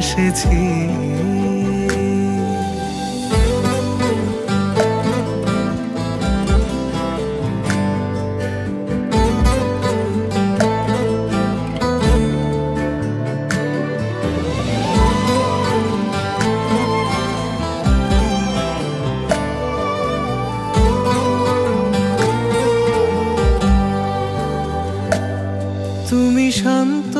ভালোবেসেছি তুমি শান্ত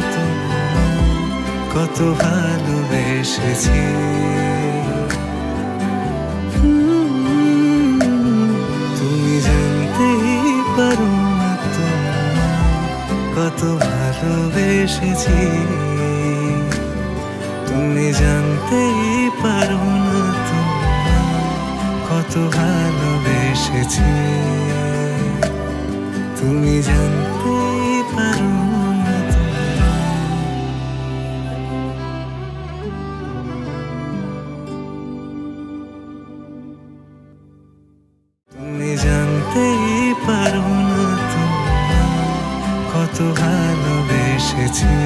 কত ভালোবেসেছি। তুমি জানতেই পারো না কত ভালোবেসেছি। তুমি জানতেই পারো না কত ভালোবেসেছি। তুমি জানতেই জানতেই পারো না তোমায় কত ভালোবেসেছি।